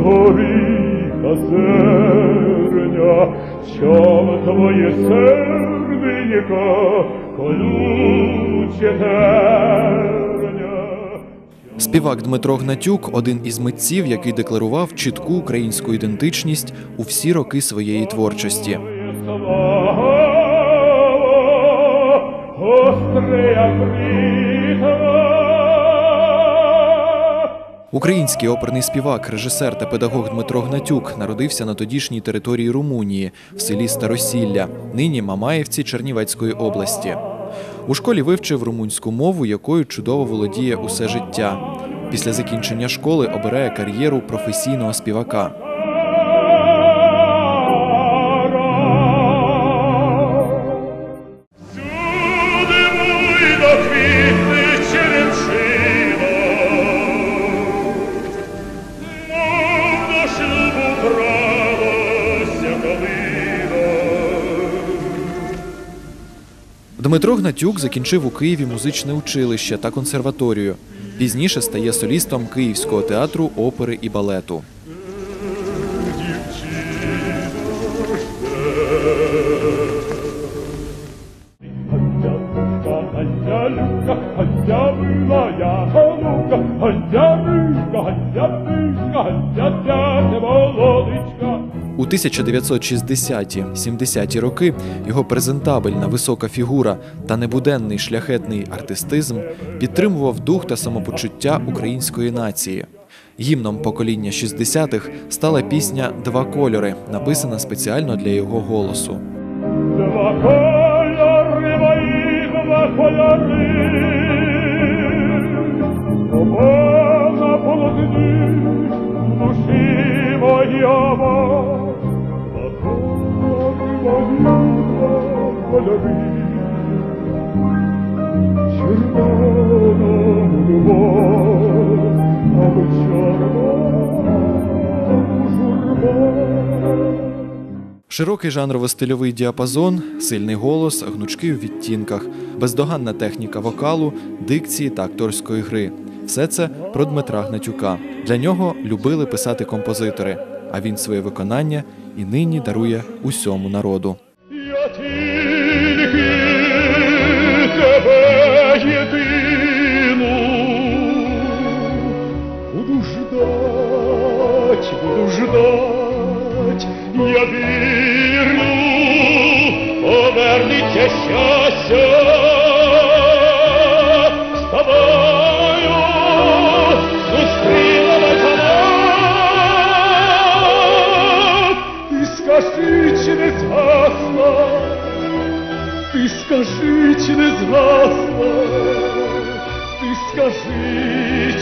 горіха зерня, що твоє серденько колюче терня. Співак Дмитро Гнатюк один із митців, який декларував чітку українську ідентичність у всі роки своєї творчості. Остре, як Український оперний співак, режисер та педагог Дмитро Гнатюк народився на тодішній території Румунії в селі Старосілля, нині Мамаєвці Чернівецької області. У школі вивчив румунську мову, якою чудово володіє усе життя. Після закінчення школи обирає кар'єру професійного співака. Дмитро Гнатюк закінчив у Києві музичне училище та консерваторію. Пізніше стає солістом Київського театру опери і балету. Голубка, галявишка, галявишка, галявця молодичка. У 1960-70-ті роки його презентабельна висока фігура та небуденний шляхетний артистизм підтримував дух та самопочуття української нації. Гімном покоління 60-х стала пісня Два кольори, написана спеціально для його голосу. Два кольори мої, два кольори, душі моєму. Широкий жанрово-стильовий діапазон, сильний голос, гнучки у відтінках, бездоганна техніка вокалу, дикції та акторської гри. Все це про Дмитра Гнатюка. Для нього любили писати композитори, а він своє виконання і нині дарує усьому народу. буду ждать, я вірю, повернеться щастя. Ти скажи, чи не згасла, ти скажи.